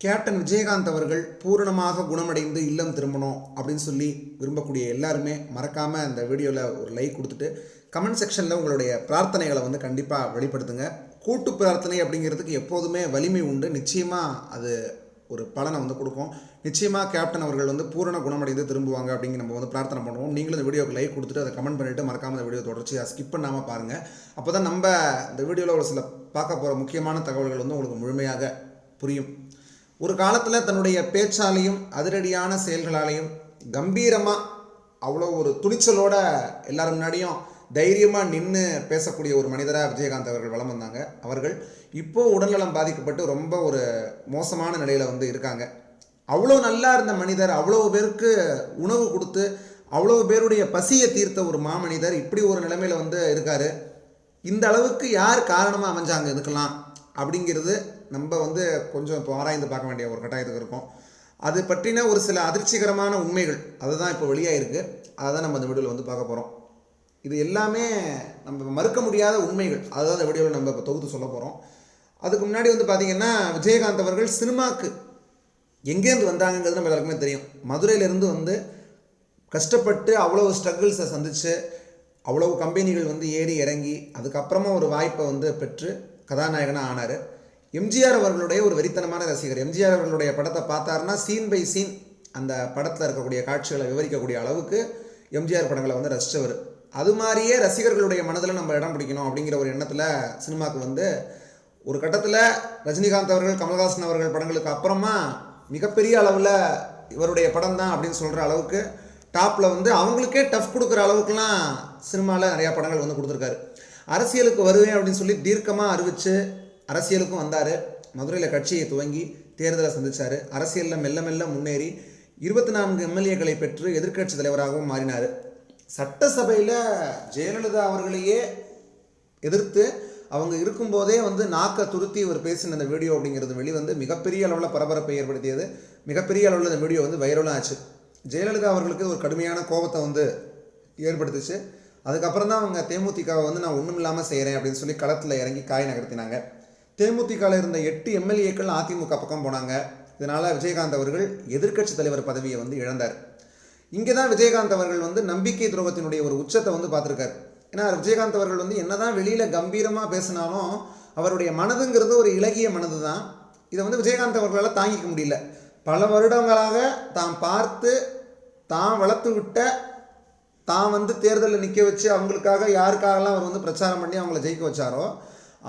Captain Vijayakanth அவர்கள் பூரணமாக குணமடைந்து இல்லம் திரும்பணும் அப்படின்னு சொல்லி விரும்பக்கூடிய எல்லாருமே மறக்காமல் அந்த வீடியோவில் ஒரு லைக் கொடுத்துட்டு கமெண்ட் செக்ஷனில் உங்களுடைய பிரார்த்தனைகளை வந்து கண்டிப்பாக வெளிப்படுத்துங்க. கூட்டு பிரார்த்தனை அப்படிங்கிறதுக்கு எப்போதுமே வலிமை உண்டு. நிச்சயமாக அது ஒரு பலனை வந்து கொடுக்கும். நிச்சயமாக கேப்டன் அவர்கள் வந்து பூரண குணமடைந்து திரும்புவாங்க அப்படிங்கிற நம்ம வந்து பிரார்த்தனை பண்ணுவோம். நீங்களும் இந்த வீடியோக்கு லைக் கொடுத்துட்டு அதை கமெண்ட் பண்ணிவிட்டு மறக்காமல் இந்த வீடியோ தொடர்ச்சியாக ஸ்கிப் பண்ணாமல் பாருங்கள் அப்போ தான் நம்ம இந்த வீடியோவில் ஒரு சில பார்க்க போகிற முக்கியமான தகவல்கள் வந்து உங்களுக்கு முழுமையாக புரியும். ஒரு காலத்தில் தன்னுடைய பேச்சாலையும் அதிரடியான செயல்களாலையும் கம்பீரமாக அவ்வளோ ஒரு துணிச்சலோட எல்லார் முன்னாடியும் தைரியமாக நின்று பேசக்கூடிய ஒரு மனிதராக விஜயகாந்த் அவர்கள் வளம் வந்தாங்க. அவர்கள் இப்போது உடல்நலம் பாதிக்கப்பட்டு ரொம்ப ஒரு மோசமான நிலையில் வந்து இருக்காங்க. அவ்வளோ நல்லா இருந்த மனிதர் அவ்வளோ பேருக்கு உணவு கொடுத்து அவ்வளோ பேருடைய பசியை தீர்த்த ஒரு மாமனிதர் இப்படி ஒரு நிலைமையில் வந்து இருக்கார். இந்த அளவுக்கு யார் காரணமாக அமைஞ்சாங்க இதுக்கெல்லாம் அப்படிங்கிறது நம்ம வந்து கொஞ்சம் இப்போ ஆராய்ந்து பார்க்க வேண்டிய ஒரு கட்டாயத்துக்கு இருக்கும். அது பற்றின ஒரு சில அதிர்ச்சிகரமான உண்மைகள் அதுதான் இப்போ வெளியாயிருக்கு. அதை தான் நம்ம அந்த வீடியோவில் வந்து பார்க்க போகிறோம் இது எல்லாமே நம்ம மறுக்க முடியாத உண்மைகள். அதுதான் இந்த வீடியோவில் நம்ம இப்போ தொகுத்து சொல்ல போகிறோம் அதுக்கு முன்னாடி வந்து பார்த்திங்கன்னா விஜயகாந்த் அவர்கள் சினிமாக்கு எங்கேருந்து வந்தாங்கங்கிறது நம்ம எல்லாருக்குமே தெரியும். மதுரையிலேருந்து வந்து கஷ்டப்பட்டு அவ்வளோ ஸ்ட்ரகிள்ஸை சந்தித்து அவ்வளவு கம்பெனிகள் வந்து ஏறி இறங்கி அதுக்கப்புறமா ஒரு வாய்ப்பை வந்து பெற்று கதாநாயகனாக ஆனார். எம்ஜிஆர் அவர்களுடைய ஒரு வெறித்தனமான ரசிகர். எம்ஜிஆர் அவர்களுடைய படத்தை பார்த்தாருன்னா சீன் பை சீன் அந்த படத்தில் இருக்கக்கூடிய காட்சிகளை விவரிக்கக்கூடிய அளவுக்கு எம்ஜிஆர் படங்களை வந்து ரசித்தவர் அது மாதிரியே ரசிகர்களுடைய மனதில் நம்ம இடம் பிடிக்கணும் அப்படிங்கிற ஒரு எண்ணத்தில் சினிமாவுக்கு வந்து ஒரு கட்டத்தில் ரஜினிகாந்த் அவர்கள் கமல்ஹாசன் அவர்கள் படங்களுக்கு அப்புறமா மிகப்பெரிய அளவில் இவருடைய படம் தான் அப்படின்னு சொல்கிற அளவுக்கு டாப்பில் வந்து அவங்களுக்கே டஃப் கொடுக்குற அளவுக்குலாம் சினிமாவில் நிறையா படங்கள் வந்து கொடுத்துருக்காரு. அரசியலுக்கு வருவேன் அப்படின்னு சொல்லி தீர்க்கமாக அறிவித்து அரசியலுக்கும் வந்தார். மதுரையில் கட்சியை துவங்கி தேர்தலை சந்தித்தார் அரசியலில் மெல்ல மெல்ல முன்னேறி இருபத்தி நான்கு எம்எல்ஏக்களை பெற்று எதிர்க்கட்சி தலைவராகவும் மாறினார். சட்டசபையில் ஜெயலலிதா அவர்களையே எதிர்த்து அவங்க இருக்கும்போதே வந்து நாக்கை துருத்தி ஒரு பேசின அந்த வீடியோ அப்படிங்கிறது வெளிவந்து மிகப்பெரிய அளவில் பரபரப்பை ஏற்படுத்தியது. மிகப்பெரிய அளவில் அந்த வீடியோ வந்து வைரலும் ஆச்சு. ஜெயலலிதா அவர்களுக்கு ஒரு கடுமையான கோபத்தை வந்து ஏற்படுத்துச்சு. அதுக்கப்புறம் தான் அவங்க தேமுதிகவை வந்து நான் ஒன்றும் இல்லாமல் செய்கிறேன் அப்படின்னு சொல்லி களத்தில் இறங்கி காய் நகர்த்தினாங்க. தேமுதிகவில் இருந்த எட்டு எம்எல்ஏக்கள் அதிமுக பக்கம் போனாங்க. இதனால் விஜயகாந்த் அவர்கள் எதிர்க்கட்சி தலைவர் பதவியை வந்து இழந்தார். இங்கே தான் விஜயகாந்த் அவர்கள் வந்து நம்பிக்கை துரோகத்தினுடைய ஒரு உச்சத்தை வந்து பார்த்துருக்காரு. ஏன்னா விஜயகாந்த் அவர்கள் வந்து என்னதான் வெளியில் கம்பீரமாக பேசினாலும் அவருடைய மனதுங்கிறது ஒரு இலகிய மனது தான் இதை வந்து விஜயகாந்த் அவர்களால் தாங்கிக்க முடியல. பல வருடங்களாக தான் பார்த்து தான் வளர்த்து விட்ட தான் வந்து தேர்தலில் நிற்க வச்சு அவங்களுக்காக யாருக்காகலாம் அவர் வந்து பிரச்சாரம் பண்ணி அவங்கள ஜெயிக்க வச்சாரோ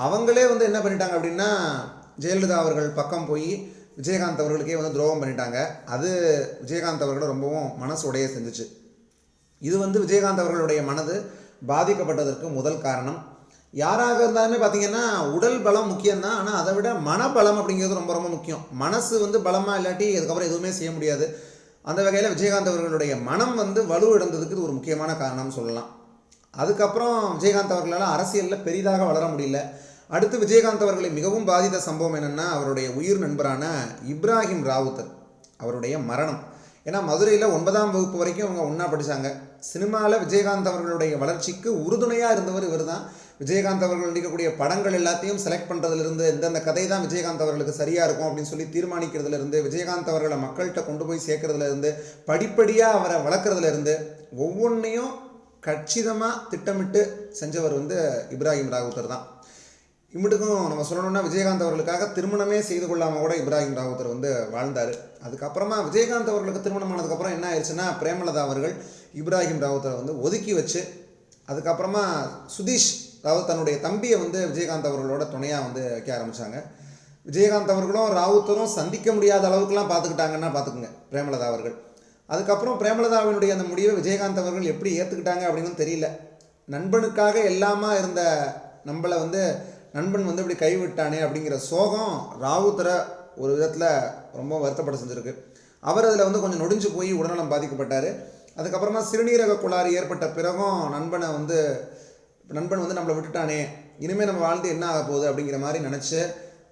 அவங்களே வந்து என்ன பண்ணிட்டாங்க அப்படின்னா ஜெயலலிதா அவர்கள் பக்கம் போய் விஜயகாந்த் அவர்களுக்கே வந்து துரோகம் பண்ணிட்டாங்க. அது விஜயகாந்த் அவர்களை ரொம்பவும் மனசு உடைய செஞ்சிச்சு. இது வந்து விஜயகாந்த் அவர்களுடைய மனது பாதிக்கப்பட்டதற்கு முதல் காரணம். யாராக இருந்தாலுமே பார்த்தீங்கன்னா உடல் பலம் முக்கியம்தான். ஆனால் அதை விட மனபலம் அப்படிங்கிறது ரொம்ப ரொம்ப முக்கியம். மனசு வந்து பலமாக இல்லாட்டி அதுக்கப்புறம் எதுவுமே செய்ய முடியாது. அந்த வகையில் விஜயகாந்த் அவர்களுடைய மனம் வந்து வலுவிழந்ததுக்கு இது ஒரு முக்கியமான காரணம்னு சொல்லலாம். அதுக்கப்புறம் விஜயகாந்த் அவர்களால் அரசியலில் பெரிதாக வளர முடியல. அடுத்து விஜயகாந்த் அவர்களை மிகவும் பாதித்த சம்பவம் என்னென்னா அவருடைய உயிர் நண்பரான இப்ராஹிம் ராவுத்தர் அவருடைய மரணம். ஏன்னா மதுரையில் ஒன்பதாம் வகுப்பு வரைக்கும் அவங்க ஒன்றா படித்தாங்க சினிமாவில் விஜயகாந்த் அவர்களுடைய வளர்ச்சிக்கு உறுதுணையாக இருந்தவர் இவர் தான் விஜயகாந்த் அவர்கள் நடிக்கக்கூடிய படங்கள் எல்லாத்தையும் செலக்ட் பண்ணுறதுலேருந்து எந்தெந்த கதை தான் விஜயகாந்த் அவர்களுக்கு சரியாக இருக்கும் அப்படின்னு சொல்லி தீர்மானிக்கிறதுலேருந்து விஜயகாந்த் அவர்களை மக்கள்கிட்ட கொண்டு போய் சேர்க்கறதுலேருந்து படிப்படியாக அவரை வளர்க்குறதுலேருந்து ஒவ்வொன்றையும் கச்சிதமாக திட்டமிட்டு செஞ்சவர் வந்து இப்ராஹிம் ராவுத்தர் தான். இம்மிட்டுக்கும் நம்ம சொல்லணும்னா விஜயகாந்த் அவர்களுக்காக திருமணமே செய்து கொள்ளாமல் கூட இப்ராஹிம் ராவுத்தர் வந்து வாழ்ந்தார். அதுக்கப்புறமா விஜயகாந்த் அவர்களுக்கு திருமணம் ஆனதுக்கப்புறம் என்ன ஆயிடுச்சுன்னா பிரேமலதா அவர்கள் இப்ராஹிம் ராவுத்தரை வந்து ஒதுக்கி வச்சு அதுக்கப்புறமா சுதீஷ் அதாவது தன்னுடைய தம்பியை வந்து விஜயகாந்த் அவர்களோட துணையாக வந்து வைக்க ஆரம்பித்தாங்க விஜயகாந்த் அவர்களும் ராவுத்தரும் சந்திக்க முடியாத அளவுக்குலாம் பார்த்துக்கிட்டாங்கன்னா பார்த்துக்குங்க பிரேமலதா அவர்கள். அதுக்கப்புறம் பிரேமலதாவினுடைய அந்த முடிவை விஜயகாந்த் அவர்கள் எப்படி ஏற்றுக்கிட்டாங்க அப்படின்னு தெரியல. நண்பனுக்காக எல்லாமா இருந்த நம்மளை வந்து நண்பன் வந்து இப்படி கைவிட்டானே அப்படிங்கிற சோகம் ராவுத்தரை ஒரு விதத்தில் ரொம்ப வருத்தப்பட செஞ்சுருக்கு. அவர் அதில் வந்து கொஞ்சம் நொடிஞ்சு போய் உடல்நலம் பாதிக்கப்பட்டார். அதுக்கப்புறமா சிறுநீரக குளாறு ஏற்பட்ட பிறகும் நண்பனை வந்து நண்பன் வந்து நம்மளை விட்டுட்டானே இனிமேல் நம்ம வாழ்ந்து என்ன ஆக போகுது அப்படிங்கிற மாதிரி நினச்சி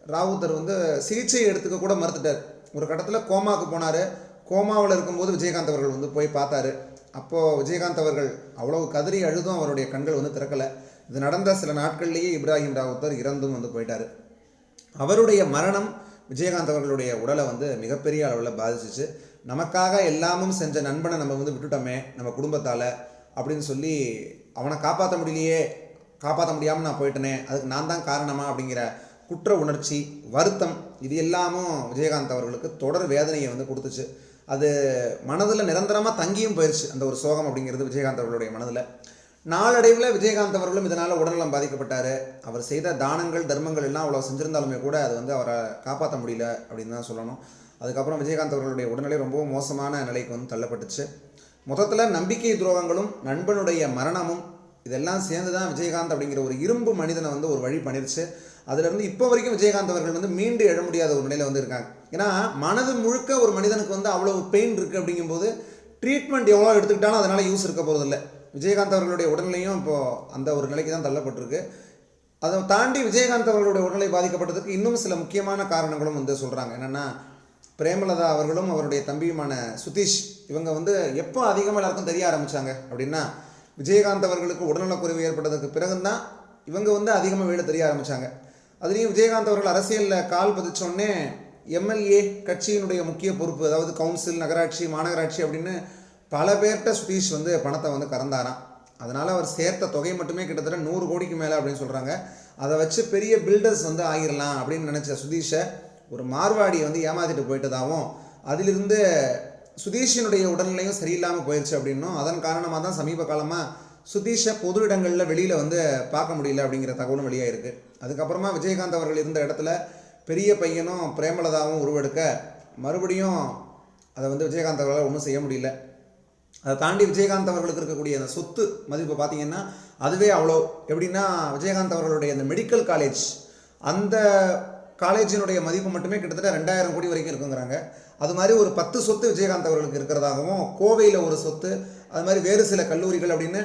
ராவுத்தர் வந்து சிகிச்சை எடுத்துக்க கூட மறுத்துட்டார். ஒரு கட்டத்தில் கோமாவுக்கு போனார். கோமாவில் இருக்கும்போது விஜயகாந்த் அவர்கள் வந்து போய் பார்த்தாரு. அப்போது விஜயகாந்த் அவர்கள் அவ்வளவு கதறி அழுதும் அவருடைய கண்கள் வந்து திறக்கலை. இது நடந்த சில நாட்கள்லேயே இப்ராஹிம் ராவுத்தர் இறந்தும் வந்து போயிட்டார். அவருடைய மரணம் விஜயகாந்த் அவர்களுடைய உடலை வந்து மிகப்பெரிய அளவில் பாதிச்சிச்சு. நமக்காக எல்லாமும் செஞ்ச நண்பனை நம்ம வந்து விட்டுட்டோமே நம்ம குடும்பத்தால் அப்படின்னு சொல்லி அவனை காப்பாற்ற முடியலையே காப்பாற்ற முடியாமல் நான் போயிட்டேனே அதுக்கு நான் தான் காரணமா அப்படிங்கிற குற்ற உணர்ச்சி வருத்தம் இது எல்லாமும் விஜயகாந்த் அவர்களுக்கு தொடர் வேதனையை வந்து கொடுத்துச்சு. அது மனதில் நிரந்தரமாக தங்கியும் போயிடுச்சு அந்த ஒரு சோகம் அப்படிங்கிறது விஜயகாந்த் அவர்களுடைய மனதில். நாளடைவில் விஜயகாந்த் அவர்களும் இதனால் உடல்நலம் பாதிக்கப்பட்டார். அவர் செய்த தானங்கள் தர்மங்கள் எல்லாம் அவ்வளோ செஞ்சிருந்தாலுமே கூட அது வந்து அவரை காப்பாற்ற முடியல அப்படின்னு தான் சொல்லணும். அதுக்கப்புறம் விஜயகாந்த் அவர்களுடைய உடல்நிலை ரொம்பவும் மோசமான நிலைக்கு வந்து தள்ளப்பட்டுச்சு. மொத்தத்தில் நம்பிக்கை துரோகங்களும் நண்பனுடைய மரணமும் இதெல்லாம் சேர்ந்து தான் விஜயகாந்த் அப்படிங்கிற ஒரு இரும்பு மனிதனை வந்து ஒரு வழி பண்ணிருச்சு. அதுலேருந்து இப்போ வரைக்கும் விஜயகாந்த் அவர்கள் வந்து மீண்டு எழ முடியாத ஒரு நிலையில் வந்து இருக்காங்க. ஏன்னா மனது முழுக்க ஒரு மனிதனுக்கு வந்து அவ்வளோ பெயின் இருக்குது அப்படிங்கும்போது ட்ரீட்மெண்ட் எவ்வளோ எடுத்துக்கிட்டாலும் அதனால் யூஸ் இருக்க போகிறதில்ல விஜயகாந்த் அவர்களுடைய உடல்நிலையும் இப்போது அந்த ஒரு நிலைக்கு தான் தள்ளப்பட்டிருக்கு. அதை தாண்டி விஜயகாந்த் அவர்களுடைய உடல்நிலை பாதிக்கப்பட்டதுக்கு இன்னும் சில முக்கியமான காரணங்களும் வந்து சொல்கிறாங்க என்னென்னா பிரேமலதா அவர்களும் அவருடைய தம்பியுமான சுதீஷ் இவங்க வந்து எப்போ அதிகமாக எல்லாருக்கும் தெரிய ஆரம்பித்தாங்க அப்படின்னா விஜயகாந்த் அவர்களுக்கு உடல்நலக்குறைவு ஏற்பட்டதுக்கு பிறகுந்தான் இவங்க வந்து அதிகமாக வீடு தெரிய ஆரம்பித்தாங்க அதுலேயும் விஜயகாந்த் அவர்கள் அரசியலில் கால் பதிச்சோடனே எம்எல்ஏ கட்சியினுடைய முக்கிய பொறுப்பு அதாவது கவுன்சில் நகராட்சி மாநகராட்சி அப்படின்னு பல பேர்கிட்ட சுதீஷ் வந்து பணத்தை வந்து கறந்தாராம். அதனால் அவர் சேர்த்த தொகை மட்டுமே கிட்டத்தட்ட நூறு கோடிக்கு மேலே அப்படின்னு சொல்கிறாங்க அதை வச்சு பெரிய பில்டர்ஸ் வந்து ஆகிடலாம் அப்படின்னு நினச்ச சுதீஷை ஒரு மார்வாடியை வந்து ஏமாத்திட்டு போயிட்டதாகவும் அதிலிருந்து சுதீஷினுடைய உடல்நிலையும் சரியில்லாமல் போயிடுச்சு அப்படின்னும் அதன் காரணமாக தான் சமீப காலமாக சுதீஷை பொது இடங்களில் வெளியில் வந்து பார்க்க முடியல அப்படிங்கிற தகவலும் வெளியாக இருக்குது அதுக்கப்புறமா விஜயகாந்த் அவர்கள் இருந்த இடத்துல பெரிய பையனும் பிரேமலதாவும் உருவெடுக்க மறுபடியும் அதை வந்து விஜயகாந்த் அவர்களால் ஒன்றும் செய்ய முடியல. அதை தாண்டி விஜயகாந்த் அவர்களுக்கு இருக்கக்கூடிய அந்த சொத்து மதிப்பு பார்த்தீங்கன்னா அதுவே அவ்வளோ. எப்படின்னா விஜயகாந்த் அவர்களுடைய அந்த மெடிக்கல் காலேஜ் அந்த காலேஜினுடைய மதிப்பு மட்டுமே கிட்டத்தட்ட ரெண்டாயிரம் கோடி வரைக்கும் இருக்குங்கிறாங்க. அது மாதிரி ஒரு பத்து சொத்து விஜயகாந்த் அவர்களுக்கு இருக்கிறதாகவும் கோவையில் ஒரு சொத்து அது மாதிரி வேறு சில கல்லூரிகள் அப்படின்னு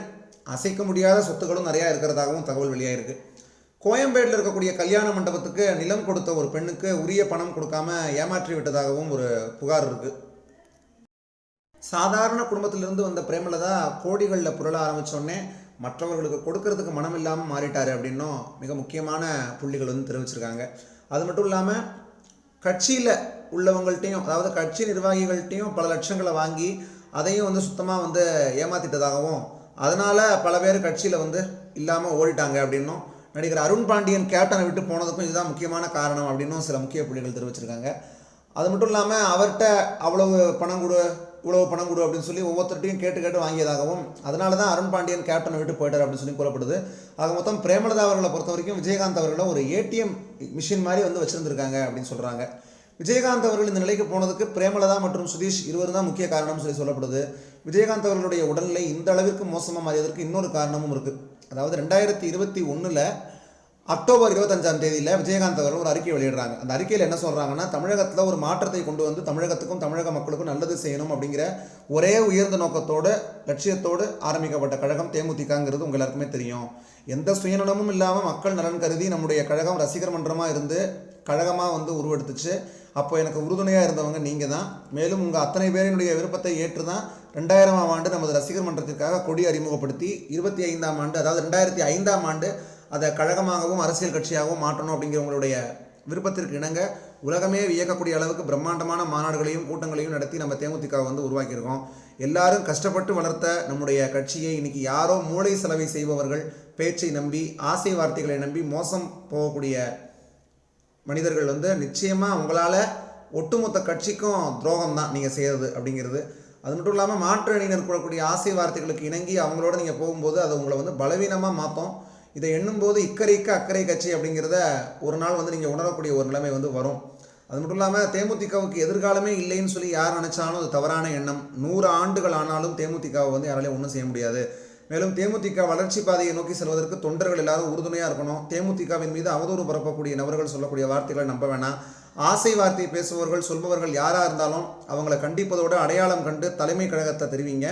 அசைக்க முடியாத சொத்துக்களும் நிறையா இருக்கிறதாகவும் தகவல் வெளியாயிருக்கு. கோயம்பேட்டில் இருக்கக்கூடிய கல்யாண மண்டபத்துக்கு நிலம் கொடுத்த ஒரு பெண்ணுக்கு உரிய பணம் கொடுக்காம ஏமாற்றி விட்டதாகவும் ஒரு புகார் இருக்குது சாதாரண குடும்பத்திலிருந்து வந்த பிரேமலதா கோடிகளில் புரள ஆரம்பித்தோடனே மற்றவர்களுக்கு கொடுக்கறதுக்கு மனம் இல்லாமல் மாறிட்டார் அப்படின்னும் மிக முக்கியமான புள்ளிகள் வந்து தெரிவிச்சிருக்காங்க. அது மட்டும் இல்லாமல் கட்சியில் உள்ளவங்கள்ட்டையும் அதாவது கட்சி நிர்வாகிகள்ட்டையும் பல லட்சங்களை வாங்கி அதையும் வந்து சுத்தமாக வந்து ஏமாத்திட்டதாகவும் அதனால் பல பேர் கட்சியில் வந்து இல்லாமல் ஓடிட்டாங்க அப்படின்னும் நடிகர் அருண் பாண்டியன் கேப்டனை விட்டு போனதுக்கும் இதுதான் முக்கியமான காரணம் அப்படின்னும் சில முக்கிய புள்ளிகள் தெரிவிச்சிருக்காங்க. அது மட்டும் இல்லாமல் அவர்கிட்ட அவ்வளவு பணம் கொடு இவ்வளவு பணம் கொடு அப்படின்னு சொல்லி ஒவ்வொருத்தர்ட்டையும் கேட்டு கேட்டு வாங்கியதாகவும் அதனால தான் அருண் பாண்டியன் கேப்டனை விட்டு போயிட்டார் அப்படின்னு சொல்லி கூறப்படுது. ஆக மொத்தம் பிரேமலதா அவர்களை பொறுத்த வரைக்கும் விஜயகாந்த் அவர்களை ஒரு ஏடிஎம் மிஷின் மாதிரி வந்து வச்சுருந்துருக்காங்க அப்படின்னு சொல்கிறாங்க விஜயகாந்த் அவர்கள் இந்த நிலைக்கு போனதுக்கு பிரேமலதா மற்றும் சுதீஷ் இருவரும் தான் முக்கிய காரணம்னு சொல்லி சொல்லப்படுது. விஜயகாந்த் அவர்களுடைய உடல்நிலை இந்த அளவிற்கு மோசமாக மாறியதற்கு இன்னொரு காரணமும் இருக்குது அதாவது ரெண்டாயிரத்தி இருபத்தி ஒன்றில் அக்டோபர் இருபத்தஞ்சாம் தேதியில் விஜயகாந்த் அவர்கள் ஒரு அறிக்கை வெளியிடுறாங்க. அந்த அறிக்கையில் என்ன சொல்கிறாங்கன்னா தமிழகத்தில் ஒரு மாற்றத்தை கொண்டு வந்து தமிழகத்துக்கும் தமிழக மக்களுக்கும் நல்லது செய்யணும் அப்படிங்கிற ஒரே உயர்ந்த நோக்கத்தோடு லட்சியத்தோடு ஆரம்பிக்கப்பட்ட கழகம் தேமுதிகங்கிறது உங்கள் எல்லாருக்குமே தெரியும். எந்த சுயநலமும் இல்லாமல் மக்கள் நலன் கருதி நம்முடைய கழகம் ரசிகர் மன்றமாக இருந்து கழகமாக வந்து உருவெடுத்துச்சு. அப்போ எனக்கு உறுதுணையாக இருந்தவங்க நீங்கள் தான் மேலும் உங்கள் அத்தனை பேரினுடைய விருப்பத்தை ஏற்று தான் ரெண்டாயிரமாம் ஆண்டு நமது ரசிகர் மன்றத்திற்காக கொடி அறிமுகப்படுத்தி இருபத்தி ஐந்தாம் ஆண்டு அதாவது ரெண்டாயிரத்தி ஐந்தாம் ஆண்டு அதை கழகமாகவும் அரசியல் கட்சியாகவும் மாற்றணும் அப்படிங்கிறவங்களுடைய விருப்பத்திற்கு இணங்க உலகமே வியக்கக்கூடிய அளவுக்கு பிரம்மாண்டமான மாநாடுகளையும் கூட்டங்களையும் நடத்தி நம்ம தேமுதிக வந்து உருவாக்கியிருக்கோம். எல்லாரும் கஷ்டப்பட்டு வளர்த்த நம்முடைய கட்சியை இன்னைக்கு யாரோ மூளை செலவை செய்பவர்கள் பேச்சை நம்பி ஆசை வார்த்தைகளை நம்பி மோசம் போகக்கூடிய மனிதர்கள் வந்து நிச்சயமாக உங்களால் ஒட்டுமொத்த கட்சிக்கும் துரோகம் தான் நீங்கள் செய்கிறது அப்படிங்கிறது. அது மட்டும் இல்லாமல் மாற்று அணியினர் கூடக்கூடிய ஆசை வார்த்தைகளுக்கு இணங்கி அவங்களோட நீங்கள் போகும்போது அது உங்களை வந்து பலவீனமாக மாற்றும் இதை எண்ணும்போது இக்கரைக்கு அக்கறை கட்சி அப்படிங்கிறத ஒரு நாள் வந்து நீங்கள் உணரக்கூடிய ஒரு நிலைமை வந்து வரும். அது மட்டும் இல்லாமல் தேமுதிகவுக்கு எதிர்காலமே இல்லைன்னு சொல்லி யார் நினச்சாலும் அது தவறான எண்ணம். நூறு ஆண்டுகள் ஆனாலும் தேமுதிகவை வந்து யாராலையும் ஒன்றும் செய்ய முடியாது. மேலும் தேமுதிக வளர்ச்சி பாதையை நோக்கி செல்வதற்கு தொண்டர்கள் எல்லாரும் உறுதுணையாக இருக்கணும். தேமுதிகவின் மீது அவதூறு பரப்பக்கூடிய நபர்கள் சொல்லக்கூடிய வார்த்தைகளை நம்ப வேணாம். ஆசை வார்த்தை பேசுபவர்கள் சொல்பவர்கள் யாராக இருந்தாலும் அவங்கள கண்டிப்பதோடு அடையாளம் கண்டு தலைமை கழகத்தை தெரிவிங்க.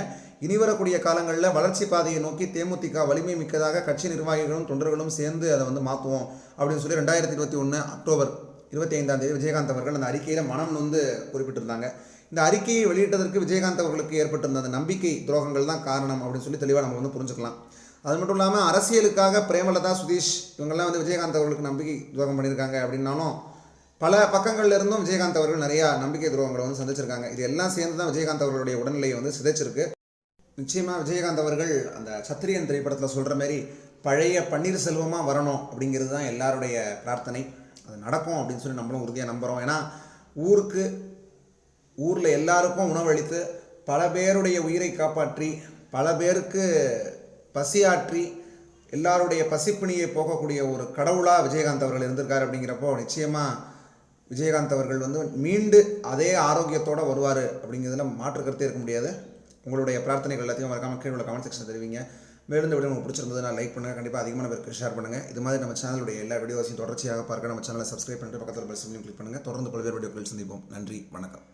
இனி வரக்கூடிய காலங்களில் வளர்ச்சி பாதையை நோக்கி தேமுதிக வலிமை மிக்கதாக கட்சி நிர்வாகிகளும் தொண்டர்களும் சேர்ந்து அதை வந்து மாற்றுவோம் அப்படின்னு சொல்லி ரெண்டாயிரத்தி இருபத்தி ஒன்று அக்டோபர் இருபத்தி ஐந்தாம் தேதி விஜயகாந்த் அவர்கள் அந்த அறிக்கையில் மனம் வந்து குறிப்பிட்டிருந்தாங்க. இந்த அறிக்கையை வெளியிட்டதற்கு விஜயகாந்த் அவர்களுக்கு ஏற்பட்டிருந்த அந்த நம்பிக்கை துரோகங்கள் தான் காரணம் அப்படின்னு சொல்லி தெளிவாக நம்ம வந்து புரிஞ்சுக்கலாம். அது மட்டும் இல்லாமல் அரசியலுக்காக பிரேமலதா சுதீஷ் இவங்கெல்லாம் வந்து விஜயகாந்த் அவர்களுக்கு நம்பிக்கை துரோகம் பண்ணியிருக்காங்க அப்படின்னாலும் பல பக்கங்கள்ல இருந்தும் விஜயகாந்த் அவர்கள் நிறையா நம்பிக்கை துரோகங்களை வந்து சந்திச்சிருக்காங்க. இது எல்லாம் சேர்ந்து தான் விஜயகாந்த் அவர்களுடைய உடல்நிலையை வந்து சிதைச்சிருக்கு. நிச்சயமாக விஜயகாந்த் அவர்கள் அந்த சத்திரியன் திரைப்படத்தில் சொல்கிற மாதிரி பழைய பன்னீர்செல்வமாக வரணும் அப்படிங்கிறது தான் எல்லாருடைய பிரார்த்தனை. அது நடக்கும் அப்படின்னு சொல்லி நம்மளும் உறுதியாக நம்புகிறோம் ஏன்னா ஊருக்கு ஊரில் எல்லாருக்கும் உணவளித்து பல பேருடைய உயிரை காப்பாற்றி பல பேருக்கு பசியாற்றி எல்லாருடைய பசிப்பிணியை போகக்கூடிய ஒரு கடவுளாக விஜயகாந்த் அவர்கள் இருந்திருக்கார் அப்படிங்கிறப்போ நிச்சயமாக விஜயகாந்த் அவர்கள் வந்து மீண்டு அதே ஆரோக்கியத்தோடு வருவார் அப்படிங்கிறதுல மாற்று கருத்தே இருக்க முடியாது. உங்களுடைய பிரார்த்தனைகள் எல்லாத்தையும் மறக்காமல் கீழே உள்ள கமெண்ட் செக்ஷன் தெரிவிங்க. மேலும் இந்த வீடியோ உங்களுக்கு பிடிச்சிருந்ததுன்னா லைக் பண்ணுங்கள் கண்டிப்பாக அதிகமான பேருக்கு ஷேர் பண்ணுங்கள் இது மாதிரி நம்ம சேனலுடைய எல்லா வீடியோஸையும் தொடர்ச்சியாக பார்க்க நம்ம சேனலை சப்ஸ்கிரைப் பண்ணிட்டு பக்கத்தில் பெல் சிம்லையும் கிளிக் பண்ணுங்கள் தொடர்ந்து பல்வேறு வீடியோக்கள் சந்திப்போம். நன்றி. வணக்கம்.